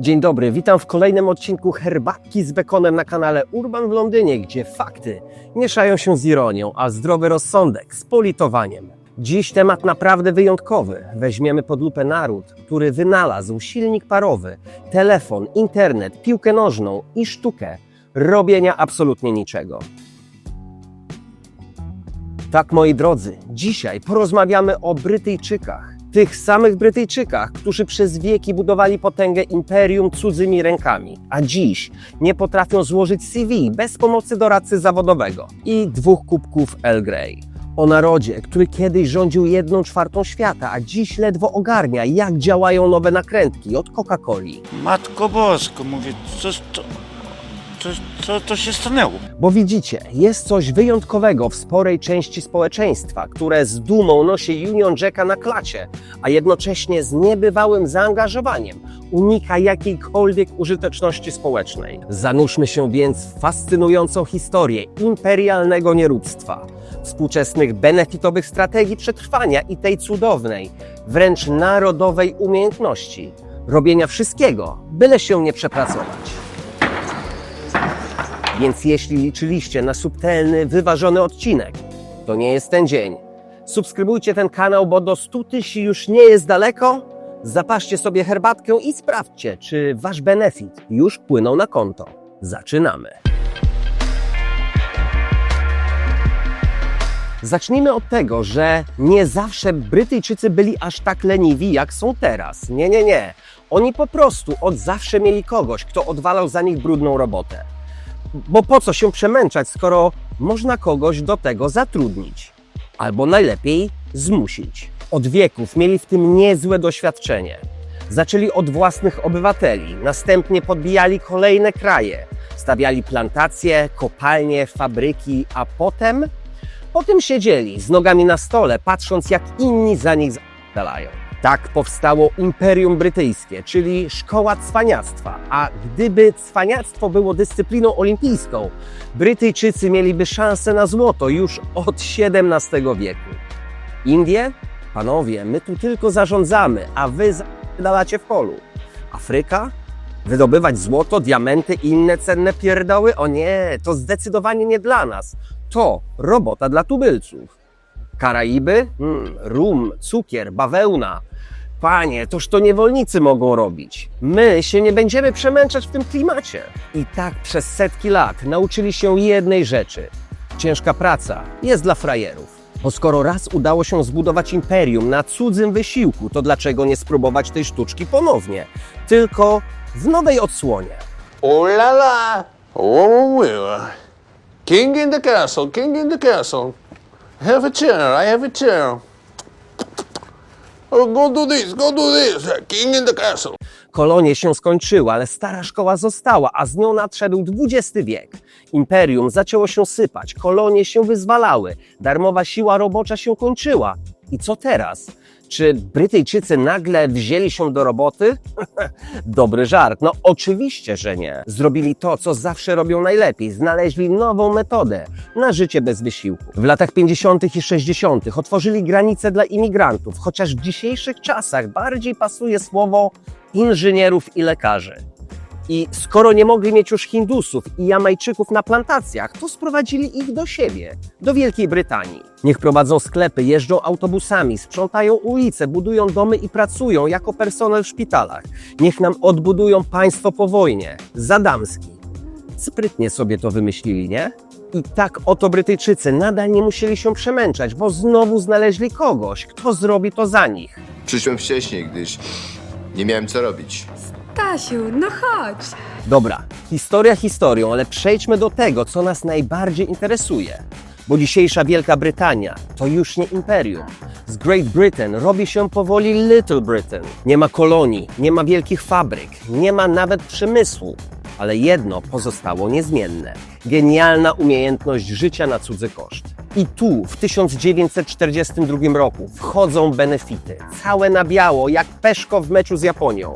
Dzień dobry, witam w kolejnym odcinku Herbatki z bekonem na kanale Urban w Londynie, gdzie fakty mieszają się z ironią, a zdrowy rozsądek z politowaniem. Dziś temat naprawdę wyjątkowy. Weźmiemy pod lupę naród, który wynalazł silnik parowy, telefon, internet, piłkę nożną i sztukę robienia absolutnie niczego. Tak, moi drodzy, dzisiaj porozmawiamy o Brytyjczykach. Tych samych Brytyjczykach, którzy przez wieki budowali potęgę imperium cudzymi rękami, a dziś nie potrafią złożyć CV bez pomocy doradcy zawodowego i dwóch kubków Earl Grey. O narodzie, który kiedyś rządził jedną czwartą świata, a dziś ledwo ogarnia, jak działają nowe nakrętki od Coca-Coli. Matko Bosko, mówię, co, to, co, się stanęło? Bo widzicie, jest coś wyjątkowego w sporej części społeczeństwa, które z dumą nosi Union Jacka na klacie, a jednocześnie z niebywałym zaangażowaniem unika jakiejkolwiek użyteczności społecznej. Zanurzmy się więc w fascynującą historię imperialnego nierództwa, współczesnych benefitowych strategii przetrwania i tej cudownej, wręcz narodowej umiejętności robienia wszystkiego, byle się nie przepracować. Więc jeśli liczyliście na subtelny, wyważony odcinek, to nie jest ten dzień. Subskrybujcie ten kanał, bo do 100 tysięcy już nie jest daleko. Zapaszcie sobie herbatkę i sprawdźcie, czy wasz benefit już wpłynął na konto. Zaczynamy. Zacznijmy od tego, że nie zawsze Brytyjczycy byli aż tak leniwi, jak są teraz. Nie, nie, nie. Oni po prostu od zawsze mieli kogoś, kto odwalał za nich brudną robotę. Bo po co się przemęczać, skoro można kogoś do tego zatrudnić? Albo najlepiej zmusić. Od wieków mieli w tym niezłe doświadczenie. Zaczęli od własnych obywateli, następnie podbijali kolejne kraje, stawiali plantacje, kopalnie, fabryki, a potem, potem siedzieli z nogami na stole, patrząc jak inni za nich zadalają. Tak powstało Imperium Brytyjskie, czyli szkoła cwaniactwa. A gdyby cwaniactwo było dyscypliną olimpijską, Brytyjczycy mieliby szansę na złoto już od XVII wieku. Indie? Panowie, my tu tylko zarządzamy, a wy zadalacie w polu. Afryka? Wydobywać złoto, diamenty i inne cenne pierdoły? O nie, to zdecydowanie nie dla nas. To robota dla tubylców. Karaiby? Hmm, rum, cukier, bawełna. Panie, toż to niewolnicy mogą robić. My się nie będziemy przemęczać w tym klimacie. I tak przez setki lat nauczyli się jednej rzeczy. Ciężka praca jest dla frajerów. Bo skoro raz udało się zbudować imperium na cudzym wysiłku, to dlaczego nie spróbować tej sztuczki ponownie? Tylko w nowej odsłonie. Oh la la! Oh. King in the castle, king in the castle. Have a chair, I have a chair. Oh, go do this, go do this. King in the castle. Kolonie się skończyły, ale stara szkoła została, a z nią nadszedł XX wiek. Imperium zaczęło się sypać, kolonie się wyzwalały, darmowa siła robocza się kończyła. I co teraz? Czy Brytyjczycy nagle wzięli się do roboty? Dobry żart. No oczywiście, że nie. Zrobili to, co zawsze robią najlepiej. Znaleźli nową metodę na życie bez wysiłku. W latach 50. i 60. otworzyli granice dla imigrantów, chociaż w dzisiejszych czasach bardziej pasuje słowo inżynierów i lekarzy. I skoro nie mogli mieć już Hindusów i Jamajczyków na plantacjach, to sprowadzili ich do siebie, do Wielkiej Brytanii. Niech prowadzą sklepy, jeżdżą autobusami, sprzątają ulice, budują domy i pracują jako personel w szpitalach. Niech nam odbudują państwo po wojnie. Zadamski. Sprytnie sobie to wymyślili, nie? I tak oto Brytyjczycy nadal nie musieli się przemęczać, bo znowu znaleźli kogoś, kto zrobi to za nich. Przyszłem wcześniej, gdyż nie miałem co robić. Stasiu, no chodź. Dobra, historia historią, ale przejdźmy do tego, co nas najbardziej interesuje. Bo dzisiejsza Wielka Brytania to już nie imperium. Z Great Britain robi się powoli Little Britain. Nie ma kolonii, nie ma wielkich fabryk, nie ma nawet przemysłu. Ale jedno pozostało niezmienne. Genialna umiejętność życia na cudzy koszt. I tu w 1942 roku wchodzą benefity. Całe na biało, jak peszko w meczu z Japonią.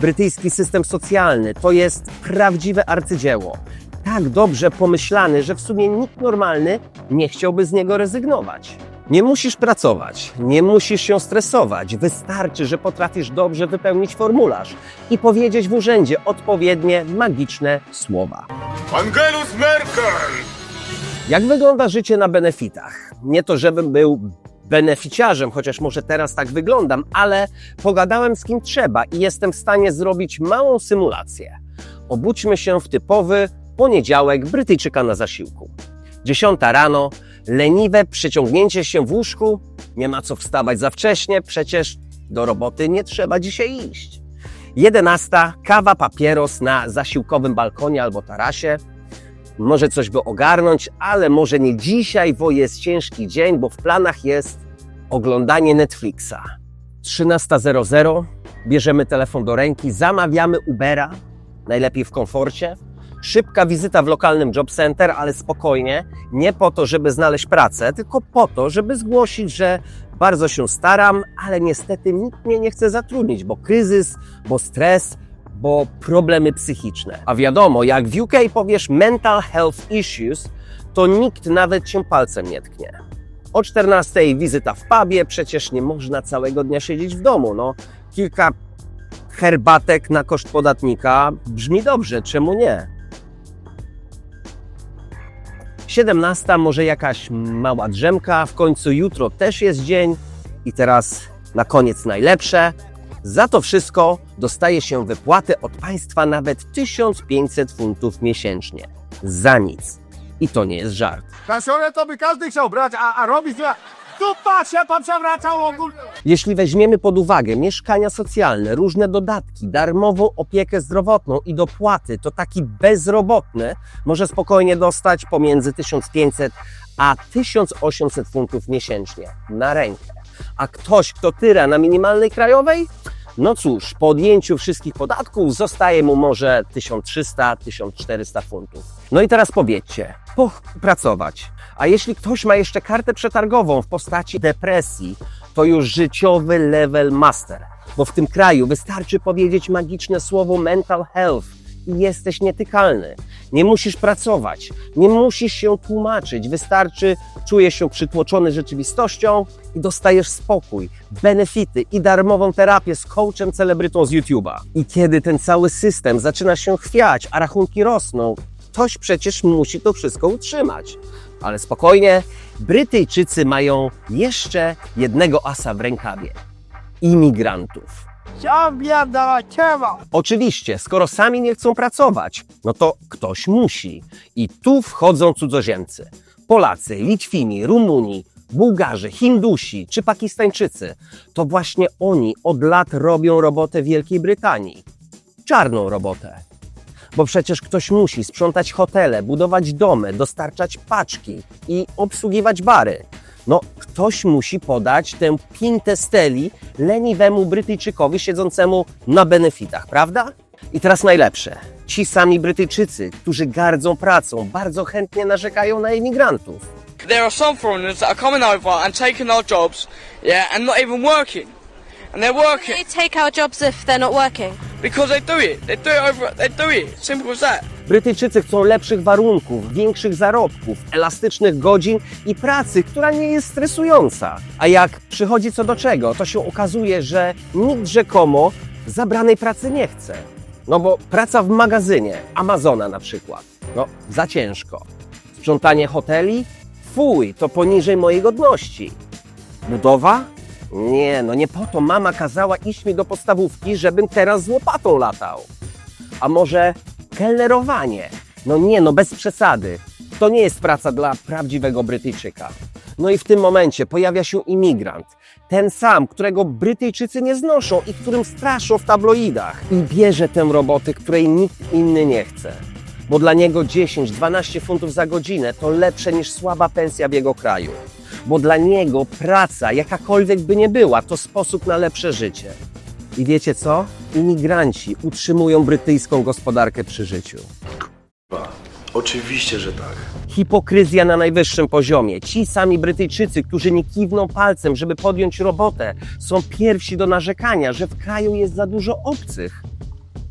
Brytyjski system socjalny to jest prawdziwe arcydzieło. Tak dobrze pomyślany, że w sumie nikt normalny nie chciałby z niego rezygnować. Nie musisz pracować, nie musisz się stresować. Wystarczy, że potrafisz dobrze wypełnić formularz i powiedzieć w urzędzie odpowiednie magiczne słowa. Angelus Merkel! Jak wygląda życie na benefitach? Nie to, żebym był beneficiarzem, chociaż może teraz tak wyglądam, ale pogadałem z kim trzeba i jestem w stanie zrobić małą symulację. Obudźmy się w typowy poniedziałek Brytyjczyka na zasiłku. Dziesiąta rano, leniwe przeciągnięcie się w łóżku, nie ma co wstawać za wcześnie, przecież do roboty nie trzeba dzisiaj iść. Jedenasta, kawa, papieros na zasiłkowym balkonie albo tarasie, może coś by ogarnąć, ale może nie dzisiaj, bo jest ciężki dzień, bo w planach jest oglądanie Netflixa. 13.00, bierzemy telefon do ręki, zamawiamy Ubera, najlepiej w komforcie. Szybka wizyta w lokalnym job center, ale spokojnie, nie po to, żeby znaleźć pracę, tylko po to, żeby zgłosić, że bardzo się staram, ale niestety nikt mnie nie chce zatrudnić, bo kryzys, bo stres, bo problemy psychiczne. A wiadomo, jak w UK powiesz mental health issues, to nikt nawet cię palcem nie tknie. O 14 wizyta w pubie, przecież nie można całego dnia siedzieć w domu. No, kilka herbatek na koszt podatnika brzmi dobrze, czemu nie? 17 może jakaś mała drzemka, w końcu jutro też jest dzień i teraz na koniec najlepsze. Za to wszystko dostaje się wypłatę od państwa nawet 1500 funtów miesięcznie. Za nic. I to nie jest żart. Kasiorę to by każdy chciał brać, a, a robić to... Dupa się pan przewracał ogólnie. Jeśli weźmiemy pod uwagę mieszkania socjalne, różne dodatki, darmową opiekę zdrowotną i dopłaty, to taki bezrobotny może spokojnie dostać pomiędzy 1500 a 1800 funtów miesięcznie na rękę. A ktoś, kto tyra na minimalnej krajowej, no cóż, po odjęciu wszystkich podatków zostaje mu może 1300-1400 funtów. No i teraz powiedzcie, poch, pracować. A jeśli ktoś ma jeszcze kartę przetargową w postaci depresji, to już życiowy level master. Bo w tym kraju wystarczy powiedzieć magiczne słowo mental health i jesteś nietykalny. Nie musisz pracować, nie musisz się tłumaczyć, wystarczy czujesz się przytłoczony rzeczywistością i dostajesz spokój, benefity i darmową terapię z coachem celebrytą z YouTube'a. I kiedy ten cały system zaczyna się chwiać, a rachunki rosną, ktoś przecież musi to wszystko utrzymać. Ale spokojnie, Brytyjczycy mają jeszcze jednego asa w rękawie imigrantów. Oczywiście, skoro sami nie chcą pracować, no to ktoś musi. I tu wchodzą cudzoziemcy. Polacy, Litwini, Rumuni, Bułgarzy, Hindusi czy Pakistańczycy. To właśnie oni od lat robią robotę Wielkiej Brytanii. Czarną robotę. Bo przecież ktoś musi sprzątać hotele, budować domy, dostarczać paczki i obsługiwać bary. No, ktoś musi podać tę pintę steli leniwemu Brytyjczykowi siedzącemu na benefitach, prawda? I teraz najlepsze. Ci sami Brytyjczycy, którzy gardzą pracą, bardzo chętnie narzekają na imigrantów. there are some foreigners that are coming over and taking our jobs, yeah, and not even working. And they're working They take our jobs if they're not working. because they do it. They do it over. They do it. Simple as that. Brytyjczycy chcą lepszych warunków, większych zarobków, elastycznych godzin i pracy, która nie jest stresująca. A jak przychodzi co do czego, to się okazuje, że nikt rzekomo zabranej pracy nie chce. No bo praca w magazynie, Amazona na przykład, no za ciężko. Sprzątanie hoteli? Fuj, to poniżej mojej godności. Budowa? Nie, no nie po to mama kazała iść mi do podstawówki, żebym teraz z łopatą latał. A może kelnerowanie? No nie, no bez przesady. To nie jest praca dla prawdziwego Brytyjczyka. No i w tym momencie pojawia się imigrant. Ten sam, którego Brytyjczycy nie znoszą i którym straszą w tabloidach. I bierze tę robotę, której nikt inny nie chce. Bo dla niego 10-12 funtów za godzinę to lepsze niż słaba pensja w jego kraju. Bo dla niego praca, jakakolwiek by nie była, to sposób na lepsze życie. I wiecie co? Imigranci utrzymują brytyjską gospodarkę przy życiu. Oczywiście, że tak. Hipokryzja na najwyższym poziomie. Ci sami Brytyjczycy, którzy nie kiwną palcem, żeby podjąć robotę, są pierwsi do narzekania, że w kraju jest za dużo obcych.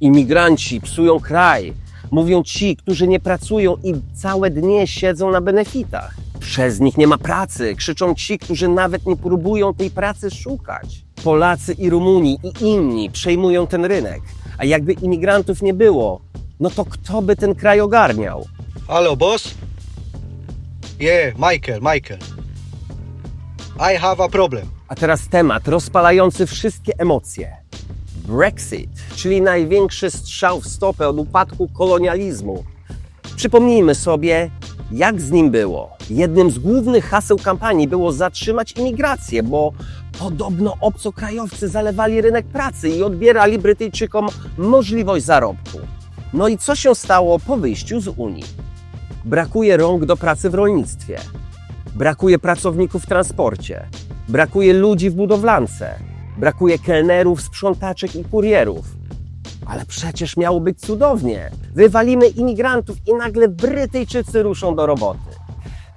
Imigranci psują kraj. Mówią ci, którzy nie pracują i całe dnie siedzą na benefitach. Przez nich nie ma pracy, krzyczą ci, którzy nawet nie próbują tej pracy szukać. Polacy i Rumuni i inni przejmują ten rynek, a jakby imigrantów nie było, no to kto by ten kraj ogarniał? Hello, boss. Yeah, Michael, Michael. I have a problem. A teraz temat rozpalający wszystkie emocje. Brexit, czyli największy strzał w stopę od upadku kolonializmu. Przypomnijmy sobie, jak z nim było. Jednym z głównych haseł kampanii było zatrzymać imigrację, bo podobno obcokrajowcy zalewali rynek pracy i odbierali Brytyjczykom możliwość zarobku. No i co się stało po wyjściu z Unii? Brakuje rąk do pracy w rolnictwie, brakuje pracowników w transporcie, brakuje ludzi w budowlance, brakuje kelnerów, sprzątaczek i kurierów. Ale przecież miało być cudownie. Wywalimy imigrantów i nagle Brytyjczycy ruszą do roboty.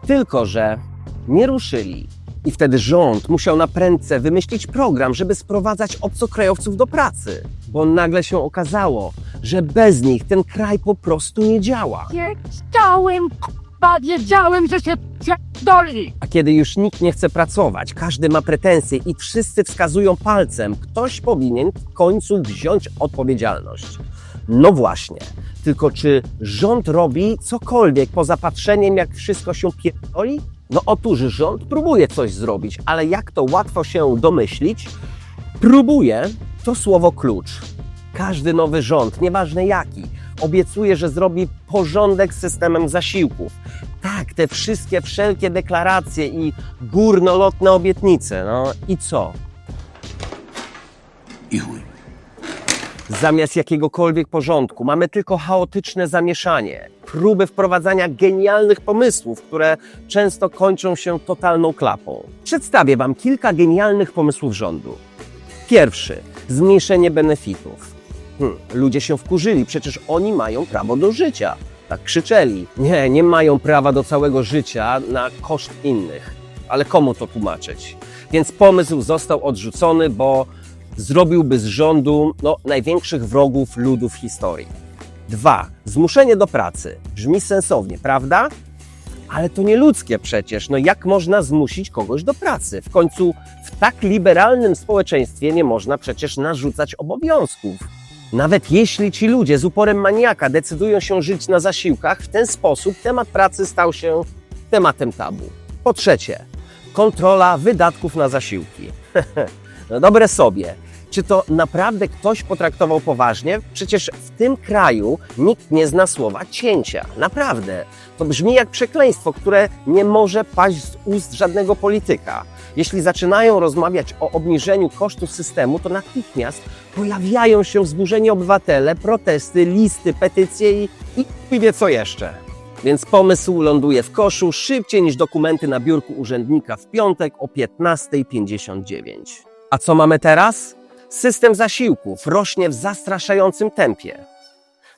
Tylko, że nie ruszyli. I wtedy rząd musiał na prędce wymyślić program, żeby sprowadzać obcokrajowców do pracy. Bo nagle się okazało, że bez nich ten kraj po prostu nie działa. Wiedziałem, k***a, wiedziałem, że się pierdoli. A kiedy już nikt nie chce pracować, każdy ma pretensje i wszyscy wskazują palcem, ktoś powinien w końcu wziąć odpowiedzialność. No właśnie, tylko czy rząd robi cokolwiek poza patrzeniem, jak wszystko się pierdoli? No otóż rząd próbuje coś zrobić, ale jak to łatwo się domyślić, próbuje to słowo klucz. Każdy nowy rząd, nieważne jaki, obiecuje, że zrobi porządek z systemem zasiłków. Tak, te wszystkie wszelkie deklaracje i górnolotne obietnice. No i co? I chuj. Zamiast jakiegokolwiek porządku mamy tylko chaotyczne zamieszanie, próby wprowadzania genialnych pomysłów, które często kończą się totalną klapą. Przedstawię Wam kilka genialnych pomysłów rządu. Pierwszy zmniejszenie benefitów. Hmm, ludzie się wkurzyli, przecież oni mają prawo do życia. Tak krzyczeli. Nie, nie mają prawa do całego życia na koszt innych. Ale komu to tłumaczyć? Więc pomysł został odrzucony, bo zrobiłby z rządu no, największych wrogów ludu w historii. Dwa. Zmuszenie do pracy. Brzmi sensownie, prawda? Ale to nie ludzkie przecież. No jak można zmusić kogoś do pracy? W końcu w tak liberalnym społeczeństwie nie można przecież narzucać obowiązków. Nawet jeśli ci ludzie z uporem maniaka decydują się żyć na zasiłkach, w ten sposób temat pracy stał się tematem tabu. Po trzecie, kontrola wydatków na zasiłki. no dobre sobie. Czy to naprawdę ktoś potraktował poważnie? Przecież w tym kraju nikt nie zna słowa cięcia. Naprawdę. To brzmi jak przekleństwo, które nie może paść z ust żadnego polityka. Jeśli zaczynają rozmawiać o obniżeniu kosztów systemu, to natychmiast pojawiają się wzburzeni obywatele, protesty, listy, petycje i, i wie co jeszcze. Więc pomysł ląduje w koszu szybciej niż dokumenty na biurku urzędnika w piątek o 15.59. A co mamy teraz? System zasiłków rośnie w zastraszającym tempie.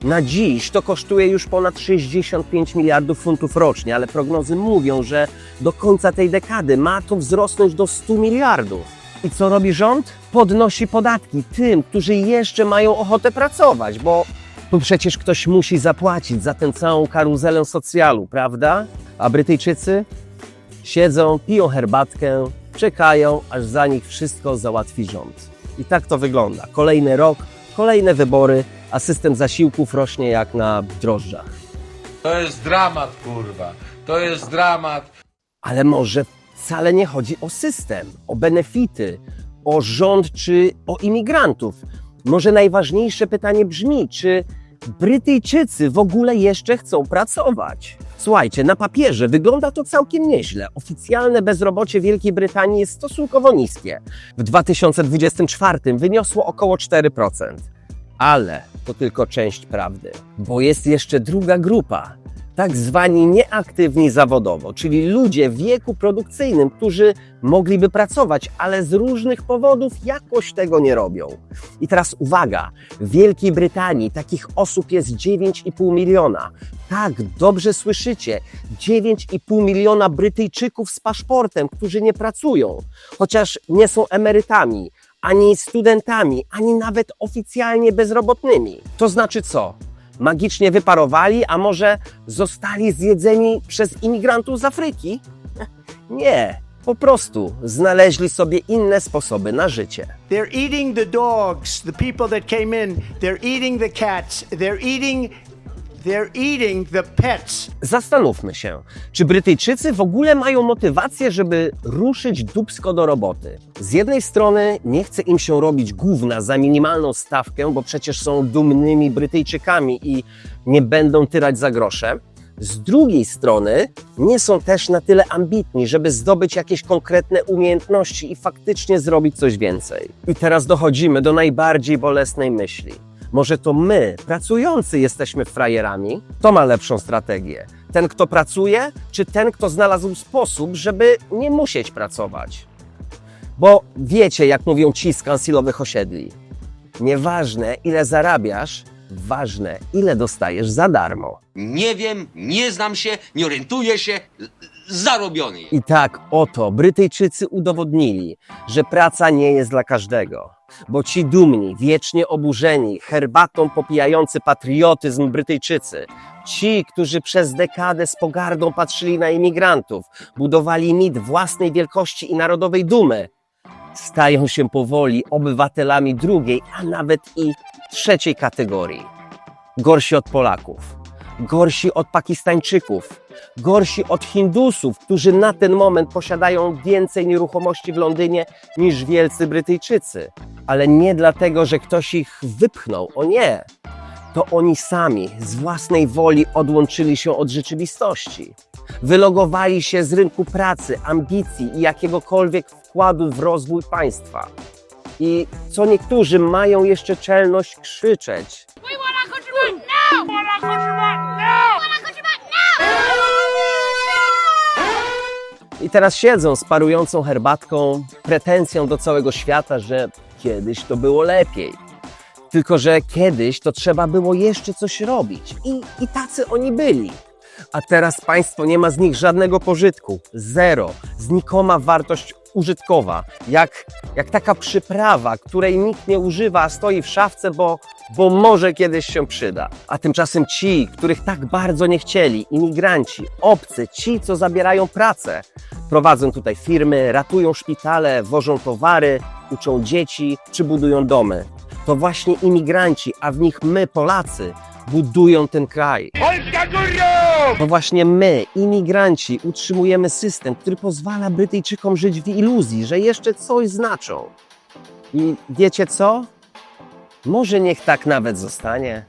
Na dziś to kosztuje już ponad 65 miliardów funtów rocznie, ale prognozy mówią, że do końca tej dekady ma to wzrosnąć do 100 miliardów. I co robi rząd? Podnosi podatki tym, którzy jeszcze mają ochotę pracować, bo bo przecież ktoś musi zapłacić za tę całą karuzelę socjalu, prawda? A Brytyjczycy siedzą, piją herbatkę, czekają, aż za nich wszystko załatwi rząd. I tak to wygląda. Kolejny rok, kolejne wybory, a system zasiłków rośnie jak na drożdżach. To jest dramat, kurwa. To jest dramat. Ale może wcale nie chodzi o system, o benefity, o rząd czy o imigrantów. Może najważniejsze pytanie brzmi, czy Brytyjczycy w ogóle jeszcze chcą pracować? Słuchajcie, na papierze wygląda to całkiem nieźle. Oficjalne bezrobocie Wielkiej Brytanii jest stosunkowo niskie. W 2024 wyniosło około 4%. Ale to tylko część prawdy, bo jest jeszcze druga grupa, tak zwani nieaktywni zawodowo, czyli ludzie w wieku produkcyjnym, którzy mogliby pracować, ale z różnych powodów jakoś tego nie robią. I teraz uwaga, w Wielkiej Brytanii takich osób jest 9,5 miliona. Tak, dobrze słyszycie, 9,5 miliona Brytyjczyków z paszportem, którzy nie pracują, chociaż nie są emerytami, ani studentami, ani nawet oficjalnie bezrobotnymi. To znaczy co? Magicznie wyparowali, a może zostali zjedzeni przez imigrantów z Afryki? Nie, po prostu znaleźli sobie inne sposoby na życie. They're eating the dogs, the people that came in. They're eating the cats. They're eating Zastanówmy się, czy Brytyjczycy w ogóle mają motywację, żeby ruszyć dubsko do roboty. Z jednej strony nie chce im się robić gówna za minimalną stawkę, bo przecież są dumnymi Brytyjczykami i nie będą tyrać za grosze. Z drugiej strony nie są też na tyle ambitni, żeby zdobyć jakieś konkretne umiejętności i faktycznie zrobić coś więcej. I teraz dochodzimy do najbardziej bolesnej myśli. Może to my, pracujący, jesteśmy frajerami? Kto ma lepszą strategię? Ten, kto pracuje, czy ten, kto znalazł sposób, żeby nie musieć pracować? Bo wiecie, jak mówią ci z kansilowych osiedli. Nieważne, ile zarabiasz, ważne, ile dostajesz za darmo. Nie wiem, nie znam się, nie orientuję się. Zarobiony. I tak oto Brytyjczycy udowodnili, że praca nie jest dla każdego. Bo ci dumni, wiecznie oburzeni, herbatą popijający patriotyzm Brytyjczycy, ci, którzy przez dekadę z pogardą patrzyli na imigrantów, budowali mit własnej wielkości i narodowej dumy, stają się powoli obywatelami drugiej, a nawet i trzeciej kategorii. Gorsi od Polaków, gorsi od Pakistańczyków, gorsi od Hindusów, którzy na ten moment posiadają więcej nieruchomości w Londynie niż wielcy Brytyjczycy. Ale nie dlatego, że ktoś ich wypchnął, o nie. To oni sami z własnej woli odłączyli się od rzeczywistości. Wylogowali się z rynku pracy, ambicji i jakiegokolwiek wkładu w rozwój państwa. I co niektórzy mają jeszcze czelność krzyczeć. I teraz siedzą z parującą herbatką, pretensją do całego świata, że kiedyś to było lepiej. Tylko, że kiedyś to trzeba było jeszcze coś robić. I, I tacy oni byli. A teraz państwo nie ma z nich żadnego pożytku. Zero. Znikoma wartość użytkowa. Jak, jak taka przyprawa, której nikt nie używa, a stoi w szafce, bo, bo może kiedyś się przyda. A tymczasem ci, których tak bardzo nie chcieli, imigranci, obcy, ci, co zabierają pracę, prowadzą tutaj firmy, ratują szpitale, wożą towary, uczą dzieci czy budują domy. To właśnie imigranci, a w nich my, Polacy, budują ten kraj. To właśnie my, imigranci, utrzymujemy system, który pozwala Brytyjczykom żyć w iluzji, że jeszcze coś znaczą. I wiecie co? Może niech tak nawet zostanie.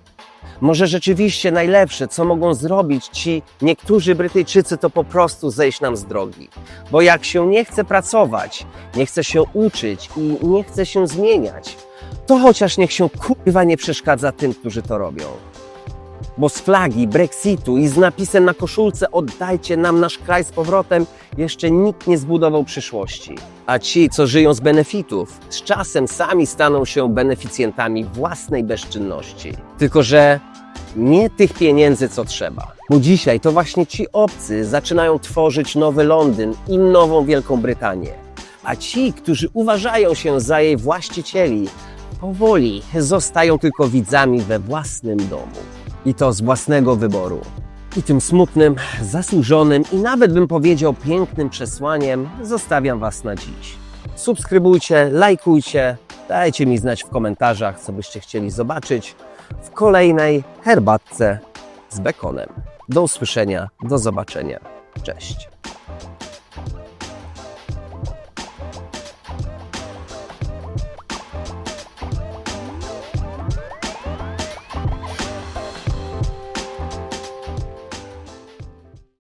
Może rzeczywiście najlepsze, co mogą zrobić ci niektórzy Brytyjczycy, to po prostu zejść nam z drogi. Bo jak się nie chce pracować, nie chce się uczyć i nie chce się zmieniać, to chociaż niech się kurwa nie przeszkadza tym, którzy to robią. Bo z flagi Brexitu i z napisem na koszulce oddajcie nam nasz kraj z powrotem jeszcze nikt nie zbudował przyszłości. A ci, co żyją z benefitów, z czasem sami staną się beneficjentami własnej bezczynności. Tylko, że nie tych pieniędzy, co trzeba. Bo dzisiaj to właśnie ci obcy zaczynają tworzyć nowy Londyn i nową Wielką Brytanię. A ci, którzy uważają się za jej właścicieli, powoli zostają tylko widzami we własnym domu. I to z własnego wyboru. I tym smutnym, zasłużonym i nawet bym powiedział pięknym przesłaniem zostawiam Was na dziś. Subskrybujcie, lajkujcie, dajcie mi znać w komentarzach, co byście chcieli zobaczyć w kolejnej herbatce z bekonem. Do usłyszenia, do zobaczenia. Cześć.